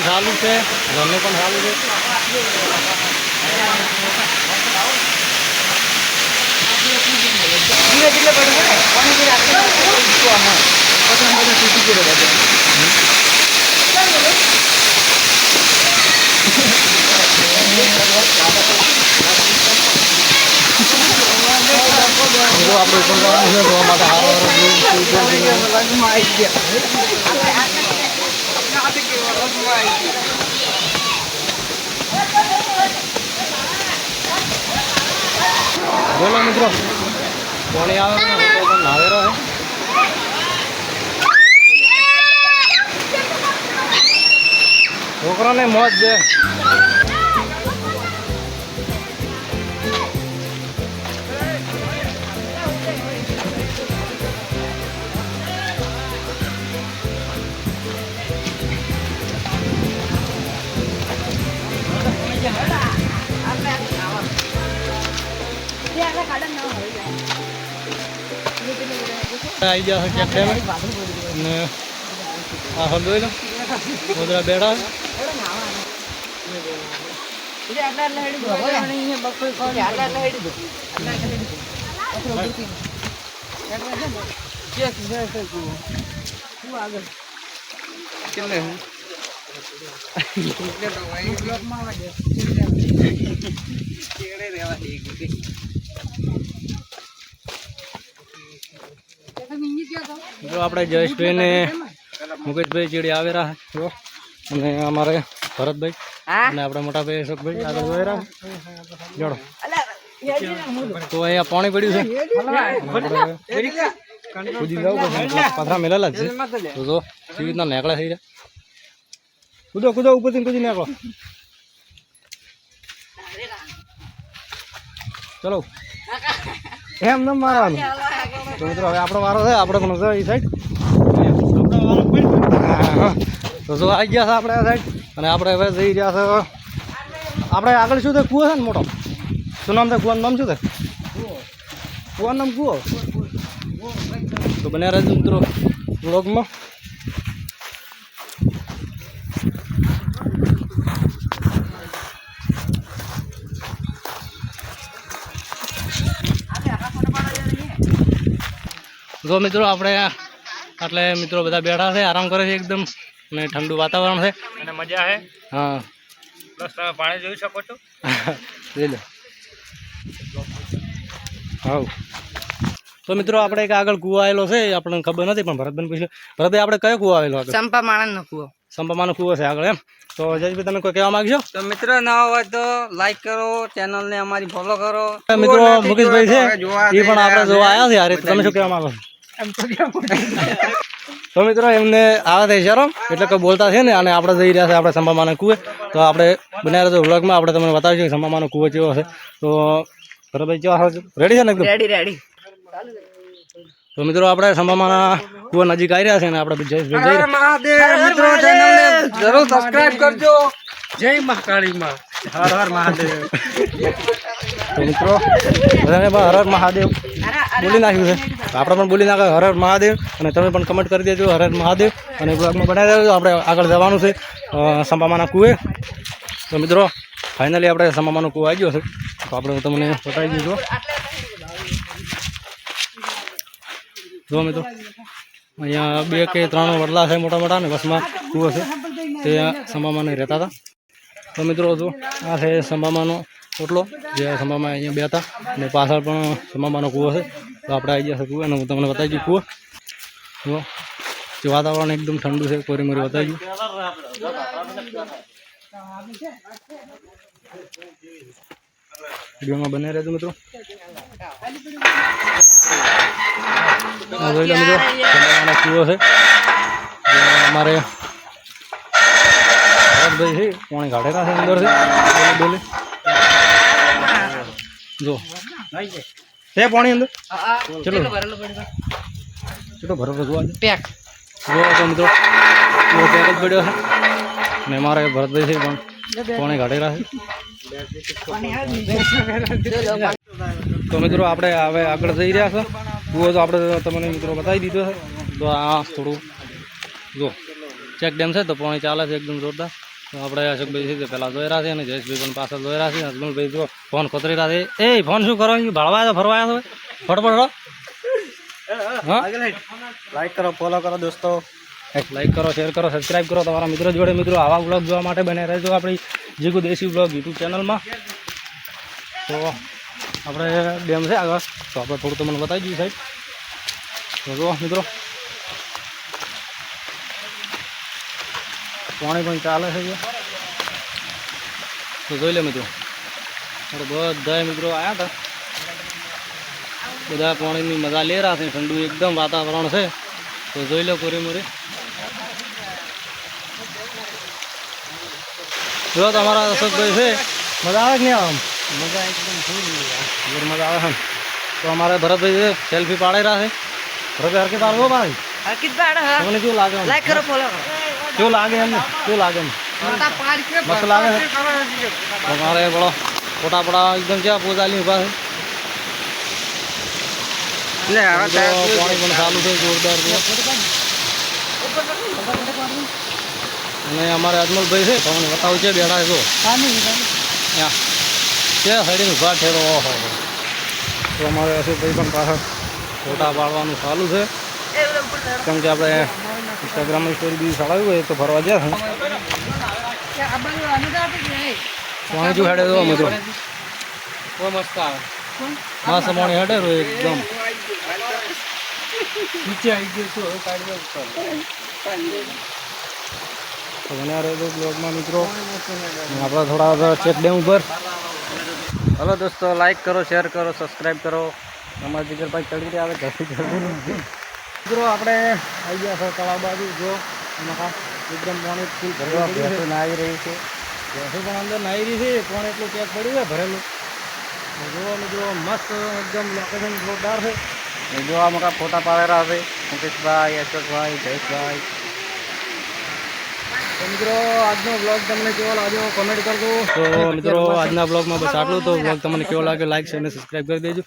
પાણી ચાલુ છે ઘરનું પણ ચાલુ છે ધીરે ધીરે પડે ને પાણી ધીરે આપણે તો આમાં પછી આમ બધા તૂટી ગયેલો બધો જો આપણે ઉપર જવાનું છે જોવા માટે હારો હારો view, view, view, view. લગ્નમાં આવી ગયા લગ્નમાં આવી ગયા બોલો મિત્રો. પાણી આવે નાવે છે છોકરાને મોજ છે આવી ગયા છે ચેક ડેમ અને આ હલ જોઈ લો ગોદરા બેડા છે. એટલે આટલા આટલા હેડી દો હવે અહીંયા બકરી કોણ આટલા આટલા હેડી દો આટલા આટલા હેડી દો આપણો દૂધી આટલા છે ને ચેક છે છે તું શું આગળ કેટલે હું બ્લોકમાં આવે કેડે રેવા જો આપણે જયેશભાઈ ને મુકેશભાઈ ચીડી આવેલા છે જો. અને અમારે ભરતભાઈ અને આપણા મોટા ભાઈ અશોકભાઈ આગળ જોઈ રહ્યા જોડો. તો અહીંયા પાણી પડ્યું છે. કૂદી જાવ પાથરા મેલેલા જ છે. તો જો કેવી રીતના નીકળે થઈ રહ્યા કૂદો કૂદો ઉપરથી કૂદી નીકળો. ચલો. એમ ન મારવાનું. તો મિત્રો, હવે આપણો વારો છે, આપણે પણ એ સાઈડ તો જો આવી ગયા છે આપણે આ સાઈડ અને આપણે હવે જઈ રહ્યા છે. આપણે આગળ શું છે? કૂવો છે ને મોટો? શું નામ છે? કૂવાનું નામ શું છે? કૂવાનું નામ કૂવો? તો બન્યા રહેજો મિત્રો બ્લોગમાં જો મિત્રો આપણે એટલે મિત્રો બધા બેઠા છે આરામ કરે છે એકદમ અને ઠંડુ વાતાવરણ છે. અને મજા છે? હા. બસ તમે પાણી જોઈ શકો છો? જોઈ લો. હા તો મિત્રો આપણે એક આગળ કુવા આવેલો છે આપણને ખબર નથી પણ ભરતબેન પૂછ્યું. ભરતભાઈ આપણે કયો કુવા આવેલો આગળ? ચંપા માણસ નો કુવો. સંપામાનો કુવો છે આગળ એમ? તો જયભાઈ તમે કોઈ કહેવા માંગશો? તો મિત્રો ના હોય તો લાઈક કરો ચેનલ ને અમારી ફોલો કરો. મિત્રો મુકેશભાઈ છે એ પણ આપણે જોવા આવ્યા છે યાર તમે શું કહેવા માંગો છો? તો મિત્રો એમને આવે છે ઇશારો એટલે કે બોલતા છે ને અને આપણે જઈ રહ્યા છે આપણે સંભામાના કૂવે. તો આપણે બનાવ્યા રહેજો વ્લોગમાં આપણે તમને બતાવીશું કે સંભામાનો કુવો કેવો છે. તો ભરતભાઈ કેવા રેડી છે? ને એકદમ? રેડી રેડી તો મિત્રો આપણે સંભામાના કુવા નજીક આવી રહ્યા છે ને આપણે જયેશભાઈ રહ્યા મિત્રો જરૂર સબસ્ક્રાઇબ કરજો. જય મહાકાળી માં હર હર મહાદેવ. તો મિત્રો બધાને પણ હર હર મહાદેવ. બોલી નાખ્યું છે. આપણે પણ બોલી નાખ્યો હર હર મહાદેવ. અને તમે પણ કમેન્ટ કરી દેજો હર હર મહાદેવ. અને બ્લોગમાં બનાવી દેજો. આપણે આગળ જવાનું છે સંભામાના કૂવે. તો મિત્રો ફાઇનલી આપણે સંભામાનો કુવો આવી ગયો છે. તો આપણે તમને બતાવી દીધો. જો મિત્રો અહીંયા બે કે ત્રણ વડલા છે મોટા મોટા ને બસમાં કૂવો છે. તે સંભામાને રહેતા હતા. તો મિત્રો જો આ છે સંભામાનો ઓટલો, જે સંભામાં અહીંયા બે હતા અને પાછળ પણ સંભામાનો કૂવો છે. તો આપણે આવી જશે કૂવો અને હું તમને બતાવી દઉં કૂવો. જો, જે વાતાવરણ એકદમ ઠંડુ છે, કોરી મોરી બતાવી વિડીયોમાં બને રહેજો મિત્રો. મિત્રો કૂવો છે. અમારે ભાઈ છે, પાણી કાઢેલા છે, અંદર છે ડોલે જો. છે પાણી અંદર? ચલો. ચલો ભરત જોવા પેક તો મિત્રો. એવો પેક જ પડ્યો છે. ને અમારે ભરતભાઈ છે પણ પાણી કાઢેલા છે. તો મિત્રો આપણે હવે આગળ જઈ રહ્યા છે. કૂવો તો આપણે તમને મિત્રો બતાવી દીધો છે. તો આ થોડું જો ચેક ડેમ છે તો પાણી ચાલે છે એકદમ જોરદાર. આપણે અશોકભાઈ છે પહેલાં જોઈ રહ્યા છે અને જયેશભાઈ પણ પાછળ રહ્યા છે. હસબન્ડભાઈ જો ફોન ખોતરી રહ્યા છે. એ ફોન શું કરો? ભાળવા તો ફરવા આવ્યા છો ફટફટ. લાઈક કરો ફોલો કરો દોસ્તો. લાઈક કરો શેર કરો સબસ્ક્રાઈબ કરો. તમારા મિત્રો જોડે મિત્રો આવા બ્લોગ જોવા માટે બને રહેજો આપણી જીગુ દેશી બ્લોગ યુટ્યુબ ચેનલમાં તો આપણે ડેમ છે આગળ. તો આપણે થોડું તમને બતાવી દઈએ સાહેબ. તો મિત્રો. પાણી પણ ચાલે છે તો જોઈ લે મિત્રો. બધા મિત્રો આવ્યા હતા. બધા પાણીની મજા લે રહ્યા છે. ઠંડુ એકદમ વાતાવરણ છે. તો જોઈ લો કોરી મોરી. જો તમારા અશોકભાઈ છે. મજા આવે કે નહીં આમ? મજા એકદમ ફૂલ મજા આવે છે તો અમારે ભરતભાઈ છે સેલ્ફી પાડી રહ્યા છે. ભરતભાઈ હરકી પાડવો ભાઈ. હરકી પાડો તમને કેવું લાગે? લાઈક કરો ફોલો કરો. કેવું લાગે એમ શું લાગે મસ્ત લાગે છે તમારે બળો ફોટા પડા એકદમ ક્યાં પોચાલી ઊભા છે પાણી પણ ચાલુ છે જોરદાર છે અને અમારે અજમલભાઈ છે તમને બતાવું છે બેઠા છે જો ત્યાં છે સાઈડ ઊભા ઠેરો ઓહો તો અમારે અશોકભાઈ પણ પાછળ ફોટા પાડવાનું ચાલુ છે કેમ કે આપણે ઇન્સ્ટાગ્રામની સ્ટોરી બીજી ચડાવી હોય તો ફરવા ગયા હું પાણી જો હેડે જો મિત્રો બહુ મસ્ત આવે. મસ્ત પાણી હેડે રહ્યો એકદમ. નીચે આવી ગયો છું. તો બન્યા રહેજો બ્લોગમાં મિત્રો. આપણે થોડા ચેક ડેમ ઉપર. હલો દોસ્તો લાઈક કરો શેર કરો સબસ્ક્રાઈબ કરો. અમારા જીગર ભાઈ ચડી રહ્યા આવે ઘરથી ચડી મિત્રો આપણે આવી ગયા છે તળાવ બાજુ. જો એમાં એકદમ પાણી ફૂલ ભરેલું ભેંસો નાહી રહી છે. ભેંસો પણ અંદર નાહી રહી છે પાણી એટલું ચેક પડ્યું છે ભરેલું. તો જુઓ મિત્રો મસ્ત એકદમ લોકેશન જોરદાર છે. ને જો આ મોટા ફોટા પાડેલા છે. મુકેશભાઈ અશોકભાઈ જયેશભાઈ. તો મિત્રો આજનો બ્લોગ તમને કેવો લાગ્યો? કોમેન્ટ કરજો. તો મિત્રો આજના બ્લોગમાં બસ આટલું તો. બ્લોગ તમને કેવો લાગે લાઈક શેર અને સબસ્ક્રાઈબ કરી દેજો.